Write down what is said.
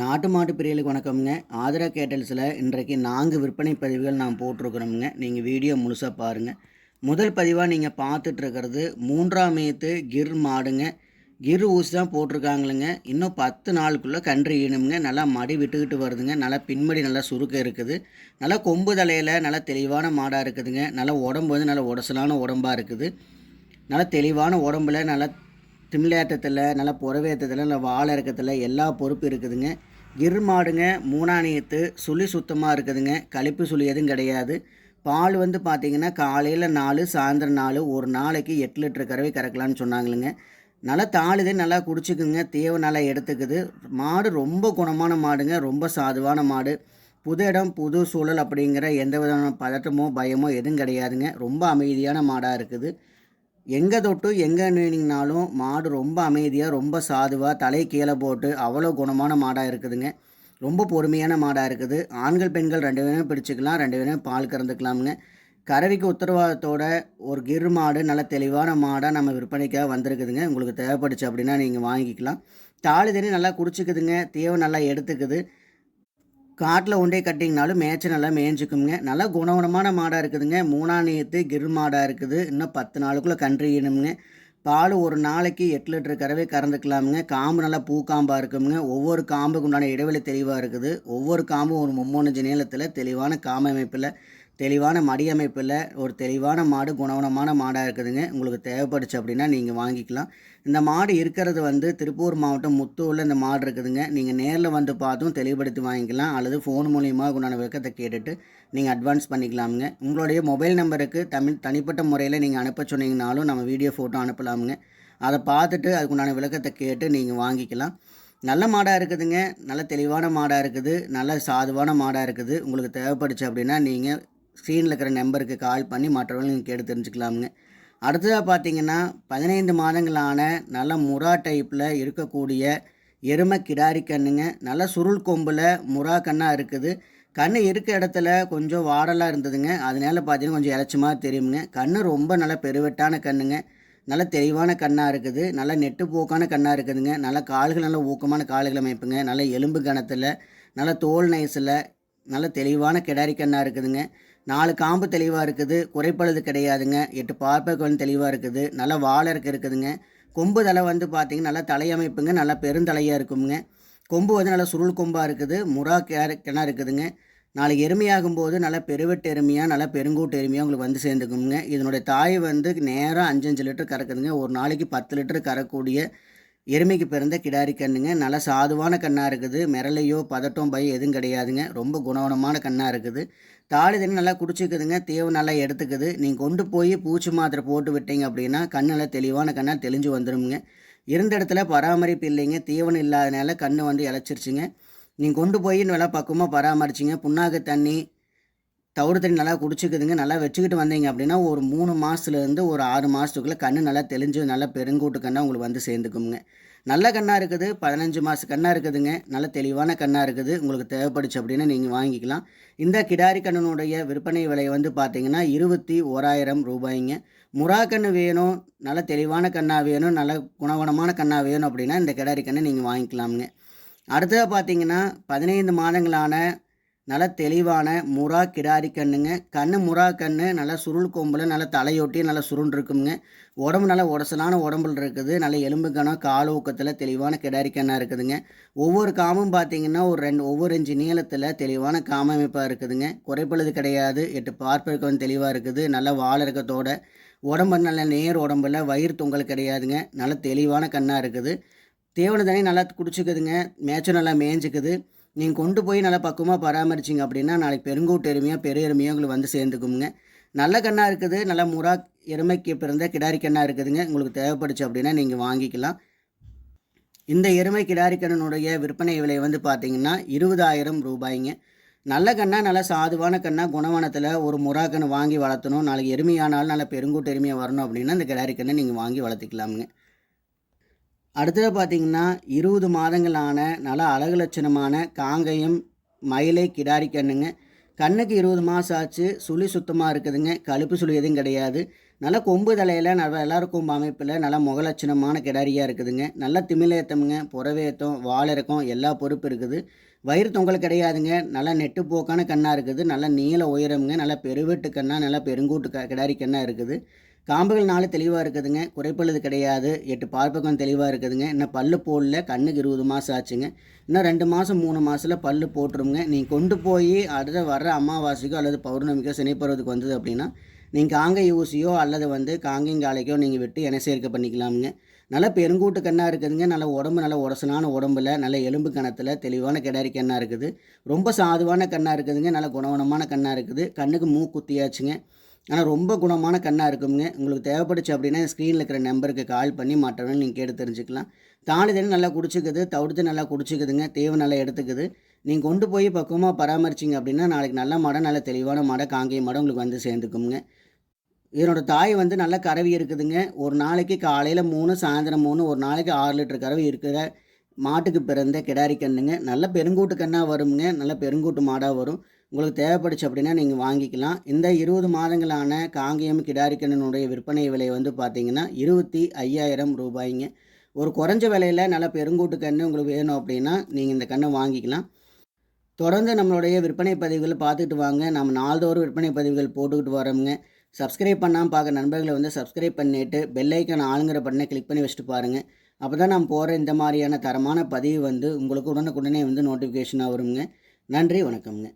நாட்டு மாட்டு பிரியலுக்கு வணக்கம்ங்க. ஆதரா கேட்டல்ஸில் இன்றைக்கு நான்கு விற்பனை பதிவுகள் நான் போட்டிருக்கிறோம்ங்க. நீங்கள் வீடியோ முழுசாக பாருங்கள் முதல் பதிவாக நீங்கள் பார்த்துட்ருக்கிறது மூன்றாம் மேத்து கிர் மாடுங்க. கிர் ஊசி தான் போட்டிருக்காங்களுங்க. இன்னும் பத்து நாளுக்குள்ளே கன்று ஈனுங்க நல்லா மடி விட்டுக்கிட்டு வருதுங்க. நல்லா பின்மடி நல்லா சுருக்கம் இருக்குது. நல்லா கொம்பு தலையில் நல்லா தெளிவான மாடாக இருக்குதுங்க. நல்லா உடம்பு வந்து நல்லா உடசலான உடம்பாக இருக்குது. நல்லா தெளிவான உடம்புல நல்லா திமிழேற்றத்தில் நல்லா புறவேற்றத்தில் நல்லா வாழை இறக்கத்தில் எல்லா பொறுப்பு இருக்குதுங்க. கிர் மாடுங்க மூணாணியத்து சுழி சுத்தமாக இருக்குதுங்க. கழிப்பு சுழி எதுவும் கிடையாது. பால் வந்து பார்த்திங்கன்னா காலையில் நாலு சாயந்தரம் நாலு ஒரு நாளைக்கு எட்டு லிட்டர் கறவை கறக்கலான்னு சொன்னாங்களுங்க. நல்லா தாளுதே நல்லா குடிச்சிக்குங்க. தேவை நல்லா எடுத்துக்குது. மாடு ரொம்ப குணமான மாடுங்க. ரொம்ப சாதுவான மாடு. புது இடம் புது சூழல் அப்படிங்கிற எந்த விதமான பதட்டமோ பயமோ எதுவும் கிடையாதுங்க. ரொம்ப அமைதியான மாடாக இருக்குது. எங்கே தொட்டு எங்கே நின்னீங்கனாலும் மாடு ரொம்ப அமைதியாக ரொம்ப சாதுவாக தலை கீழே போட்டு அவ்வளோ குணமான மாடாக இருக்குதுங்க. ரொம்ப பொறுமையான மாடாக இருக்குது. ஆண்கள் பெண்கள் ரெண்டு பேரும் பிடிச்சிக்கலாம் ரெண்டு பேரும் பால் கறந்துக்கலாமுங்க. கறவைக்கு உத்தரவாதத்தோட ஒரு கிர் மாடு நல்ல தெளிவான மாடாக நம்ம விற்பனைக்காக வந்திருக்குதுங்க. உங்களுக்கு தேவைப்படுச்சு அப்படின்னா நீங்கள் வாங்கிக்கலாம். தாலி தண்ணி நல்லா குடிச்சிக்குதுங்க. தேவை நல்லா எடுத்துக்குது. காட்டில் ஒன்றே கட்டிங்கனாலும் மேய்ச்ச நல்லா மேய்ஞ்சிக்குங்க நல்லா குணகுணமான மாடாக இருக்குதுங்க. மூணாம் நேத்து கிர் மாடாக இருக்குது. இன்னும் பத்து நாளுக்குள்ளே கன்று ஈனுமுங்க. பால் ஒரு நாளைக்கு எட்டு லிட்டர் கறவை கறந்துக்கலாமுங்க. காம்பு நல்லா பூக்காம்பாக இருக்குங்க ஒவ்வொரு காம்புக்கு உண்டான இடைவெளி தெளிவாக இருக்குது. ஒவ்வொரு காம்பும் ஒரு மும்மூணு நேரத்தில் தெளிவான காம அமைப்பில் தெளிவான மடி அமைப்பில் ஒரு தெளிவான மாடு குணவனமான மாடாக இருக்குதுங்க. உங்களுக்கு தேவைப்படுச்சு அப்படின்னா நீங்கள் வாங்கிக்கலாம். இந்த மாடு இருக்கிறது வந்து திருப்பூர் மாவட்டம் முத்தூரில் இந்த மாடு இருக்குதுங்க. நீங்கள் நேரில் வந்து பார்த்தும் தெளிவுபடுத்தி வாங்கிக்கலாம். அல்லது ஃபோன் மூலியமாக உண்டான விளக்கத்தை கேட்டுட்டு நீங்கள் அட்வான்ஸ் பண்ணிக்கலாமுங்க. உங்களுடைய மொபைல் நம்பருக்கு தமிழ் தனிப்பட்ட முறையில் நீங்கள் அனுப்ப சொன்னீங்கனாலும் நம்ம வீடியோ ஃபோட்டோ அனுப்பலாமுங்க. அதை பார்த்துட்டு அதுக்குண்டான விளக்கத்தை கேட்டு நீங்கள் வாங்கிக்கலாம். நல்ல மாடாக இருக்குதுங்க. நல்ல தெளிவான மாடாக இருக்குது. நல்ல சாதுவான மாடாக இருக்குது. உங்களுக்கு தேவைப்படுச்சு அப்படின்னா நீங்கள் ஸ்க்ரீனில் இருக்கிற நம்பருக்கு கால் பண்ணி மற்றவர்களும் நீங்கள் கேட்டு தெரிஞ்சுக்கலாமுங்க. அடுத்ததாக பார்த்தீங்கன்னா பதினைந்து மாதங்களான நல்ல முறா டைப்பில் இருக்கக்கூடிய எருமை கிடாரி கண்ணுங்க. நல்ல சுருள் கொம்பில் முறா கண்ணாக இருக்குது. கண் இருக்க இடத்துல கொஞ்சம் வாடலாக இருந்ததுங்க. அதனால பார்த்தீங்கன்னா கொஞ்சம் இலச்சமாக தெரியுங்க கண் ரொம்ப நல்ல பெருவெட்டான கண்ணுங்க. நல்ல தெளிவான கண்ணாக இருக்குது. நல்ல நெட்டு போக்கான கண்ணாக இருக்குதுங்க. நல்ல கால்கள் நல்ல ஊக்கமான கால்கள் அமைப்புங்க. நல்ல எலும்பு கணத்தில் நல்ல தோல் நைஸில் நல்ல தெளிவான கிடாரி கண்ணாக இருக்குதுங்க. நாலு காம்பு தெளிவாக இருக்குது குறைப்பழுது கிடையாதுங்க. எட்டு பார்ப்பக்கு வந்து தெளிவாக இருக்குது நல்ல வாழறக்கு இருக்குதுங்க. கொம்பு தலை வந்து பார்த்திங்கன்னா நல்லா தலையமைப்புங்க நல்லா பெருந்தலையாக இருக்குங்க. கொம்பு வந்து நல்லா சுருள் கொம்பாக இருக்குது முறா கிணறு இருக்குதுங்க. நாளைக்கு எருமையாகும் போது நல்லா பெருவெட்டு எருமையாக நல்லா பெருங்கூட்டு எருமையாக உங்களுக்கு வந்து சேர்ந்துக்குங்க. இதனுடைய தாய் வந்து நேரம் அஞ்சஞ்சு லிட்டர் கறக்குதுங்க. ஒரு நாளைக்கு பத்து லிட்டர் கறக்கூடிய எருமைக்கு பிறந்த கிடாரி கண்ணுங்க. நல்லா சாதுவான கண்ணாக இருக்குது. மிரளையோ பதட்டம் பய எதுவும் கிடையாதுங்க. ரொம்ப குணவனமான கண்ணாக இருக்குது. தாலி தண்ணி நல்லா குடிச்சிக்குதுங்க. தேவை நல்லா எடுத்துக்குது. நீங்கள் கொண்டு போய் பூச்சி மாத்திரை போட்டு விட்டீங்க அப்படின்னா கண் நல்லா தெளிவான கண்ணால் தெளிஞ்சு வந்துடுங்க இருந்த இடத்துல பராமரிப்பு இல்லைங்க. தீவனம் இல்லாதனால கண் வந்து இழைச்சிருச்சுங்க. நீங்கள் கொண்டு போய் நல்லா பக்குவமாக பராமரிச்சிங்க. புண்ணாக்கு தண்ணி தவிடு தண்ணி நல்லா குடிச்சிக்குதுங்க நல்லா வச்சுக்கிட்டு வந்தீங்க அப்படின்னா ஒரு மூணு மாதத்துலேருந்து ஒரு ஆறு மாதத்துக்குள்ளே கண் நல்லா தெளிஞ்சு நல்லா பெருங்கூட்டு கண்ணாக உங்களுக்கு வந்து சேர்ந்துக்குங்க நல்ல கண்ணாக இருக்குது பதினஞ்சு மாதம் கண்ணாக இருக்குதுங்க. நல்ல தெளிவான கண்ணாக இருக்குது. உங்களுக்கு தேவைப்படுச்சு அப்படின்னா நீங்கள் வாங்கிக்கலாம். இந்த கிடாரி கண்ணனுடைய விற்பனை விலை வந்து பார்த்தீங்கன்னா இருபத்தி ஓராயிரம் ரூபாய்ங்க. முறா கண்ணு வேணும் நல்ல தெளிவான கண்ணாக வேணும் நல்ல குணகுணமான கண்ணாக வேணும் அப்படின்னா இந்த கிடாரி கண்ணை நீங்கள் வாங்கிக்கலாமுங்க. அடுத்ததாக பார்த்தீங்கன்னா பதினைந்து மாதங்களான நல்ல தெளிவான முறா கிடாரி கண்ணுங்க. கண்ணு முறா கண்ணு நல்லா சுருள் கொம்பில் நல்லா தலையொட்டி நல்லா சுருண்டு இருக்குங்க உடம்பு நல்லா உடசலான உடம்புல இருக்குது. நல்ல எலும்பு கணம் கால் ஊக்கத்தில் தெளிவான கிடாரி கண்ணாக இருக்குதுங்க. ஒவ்வொரு காமும் பார்த்தீங்கன்னா ஒரு ரெண்டு ஒவ்வொரு இன்ச்சு நீளத்தில் தெளிவான காம அமைப்பாக இருக்குதுங்க. குறைப்பழுது கிடையாது. எட்டு பார்ப்பதற்கு வந்து தெளிவாக இருக்குது. நல்ல வாழறக்கத்தோட உடம்பு நல்ல நேர் உடம்புல வயிறு தொங்கல் கிடையாதுங்க. நல்ல தெளிவான கண்ணாக இருக்குது. தேவனை தண்ணி நல்லா குடிச்சிக்குதுங்க. மேய்ச்சல் நல்லா மேய்ஞ்சிக்குது. நீங்கள் கொண்டு போய் நல்லா பக்குவமாக பராமரிச்சிங்க அப்படின்னா நாளைக்கு பெருங்கூட்டு எருமையாக பெரிய எருமையாக உங்களுக்கு வந்து சேர்ந்துக்குங்க. நல்ல கண்ணாக இருக்குது. நல்ல முறா எருமைக்கு பிறந்த கிடாரி கண்ணாக இருக்குதுங்க. உங்களுக்கு தேவைப்படுச்சு அப்படின்னா நீங்கள் வாங்கிக்கலாம். இந்த எருமை கிடாரி கண்ணனுடைய விற்பனை விலை வந்து பார்த்திங்கன்னா இருபதாயிரம் ரூபாய்ங்க. நல்ல கண்ணா நல்லா சாதுவான கண்ணா குணவனத்தில் ஒரு முறா வாங்கி வளர்த்தணும். நாளைக்கு எருமையானாலும் நல்ல பெருங்கூட்டு எருமையாக வரணும் அப்படின்னா இந்த கிடாரி கண்ணை நீங்கள் வாங்கி வளர்த்திக்கலாமுங்க. அடுத்தது பார்த்தீங்கன்னா இருபது மாதங்களான நல்ல அழகு லட்சணமான காங்கயம் மயிலை கிடாரி கண்ணுங்க. கண்ணுக்கு இருபது மாதம் ஆச்சு சுழி சுத்தமாக இருக்குதுங்க. கழுப்பு சுழி எதுவும் கிடையாது. நல்ல கொம்பு தலையில் நல்ல எல்லாருக்கும் அமைப்பில் நல்ல முகலட்சணமான கிடாரியாக இருக்குதுங்க. நல்ல திமிலேத்தமுங்க புறவேத்தம் வாலிறக்கம் எல்லா பொறுப்பு இருக்குது. வயிறு தொங்கல் கிடையாதுங்க. நல்லா நெட்டு போக்கான கண்ணாக இருக்குது. நல்ல நீள உயரமுங்க. நல்ல பெருவெட்டு கண்ணாக நல்லா பெருங்கூட்டு க கிடாரி கண்ணாக இருக்குது. காம்புகள் நாலு தெளிவாக இருக்குதுங்க. குறைப்பழுது கிடையாது. எட்டு பார்ப்பக்கம் தெளிவாக இருக்குதுங்க. இன்னும் பல்லு போடல. கண்ணுக்கு இருபது மாதம் ஆச்சுங்க. இன்னும் ரெண்டு மாதம் மூணு மாதத்தில் பல்லு போட்டுருங்க. நீங்கள் கொண்டு போய் அடுத்த வர்ற அமாவாசைக்கோ அல்லது பௌர்ணமிக்கோ சனிப்பருவத்துக்கு வந்தது அப்படின்னா நீங்கள் காங்கை ஊசியோ அல்லது வந்து காங்கைங்காலைக்கோ நீங்கள் விட்டு என சேர்க்கை பண்ணிக்கலாமுங்க. நல்ல பெருங்கூட்டு கண்ணாக இருக்குதுங்க. நல்ல உடம்பு நல்ல உடசனான உடம்புல நல்ல எலும்பு கணத்தில் தெளிவான கிடாரி கண்ணாக இருக்குது. ரொம்ப சாதுவான கண்ணாக இருக்குதுங்க. நல்ல குணவனமான கண்ணாக இருக்குது. கண்ணுக்கு மூ குத்தியாச்சுங்க. ஆனால் ரொம்ப குணமான கண்ணாக இருக்குங்க உங்களுக்கு தேவைப்படுச்சு அப்படின்னா ஸ்க்ரீனில் இருக்கிற நம்பருக்கு கால் பண்ணி மாட்டணும்னு நீங்கள் கேட்டு தெரிஞ்சுக்கலாம். தாலி தண்ணி நல்லா குடிச்சிக்குது தவிடுத்து நல்லா குடிச்சிக்குதுங்க தேவை நல்லா எடுத்துக்குது. நீங்கள் கொண்டு போய் பக்குவமாக பராமரிச்சிங்க அப்படின்னா நாளைக்கு நல்ல மடம் நல்ல தெளிவான மடம் காங்கேய மடம் உங்களுக்கு வந்து சேர்ந்துக்குங்க இதனோட தாய் வந்து நல்ல கறவி இருக்குதுங்க. ஒரு நாளைக்கு காலையில் மூணு சாயந்தரம் மூணு ஒரு நாளைக்கு ஆறு லிட்டர் கறவி இருக்கிற மாட்டுக்கு பிறந்த கிடாரி கண்ணுங்க நல்ல பெருங்கூட்டு கண்ணாக வருங்க நல்ல பெருங்கூட்டு மாடாக வரும். உங்களுக்கு தேவைப்படுச்சு அப்படின்னா நீங்கள் வாங்கிக்கலாம். இந்த இருபது மாதங்களான காங்கேயம் கிடாரிக்கண்ணனுடைய விற்பனை விலை வந்து பார்த்தீங்கன்னா இருபத்தி ஐயாயிரம் ரூபாய்ங்க. ஒரு குறைஞ்ச விலையில் நல்ல பெருங்கூட்டு கன்று உங்களுக்கு வேணும் அப்படின்னா நீங்கள் இந்த கண்ணை வாங்கிக்கலாம். தொடர்ந்து நம்மளுடைய விற்பனை பதிவுகள் பார்த்துட்டு வாங்க. நம்ம நாள்தோறும் விற்பனை பதிவுகள் போட்டுக்கிட்டு வரோங்க சப்ஸ்கிரைப் பண்ணாமல் பார்க்க நண்பர்களை வந்து சப்ஸ்கிரைப் பண்ணிவிட்டு பெல்லைக்கான ஆளுங்கிற பட்டனை கிளிக் பண்ணி வச்சுட்டு பாருங்கள் அப்போ தான் நான் போகிற இந்த மாதிரியான தரமான பதிவு வந்து உங்களுக்கு உடனுக்குடனே வந்து நோட்டிஃபிகேஷனாக வருங்க. நன்றி வணக்கம்ங்க.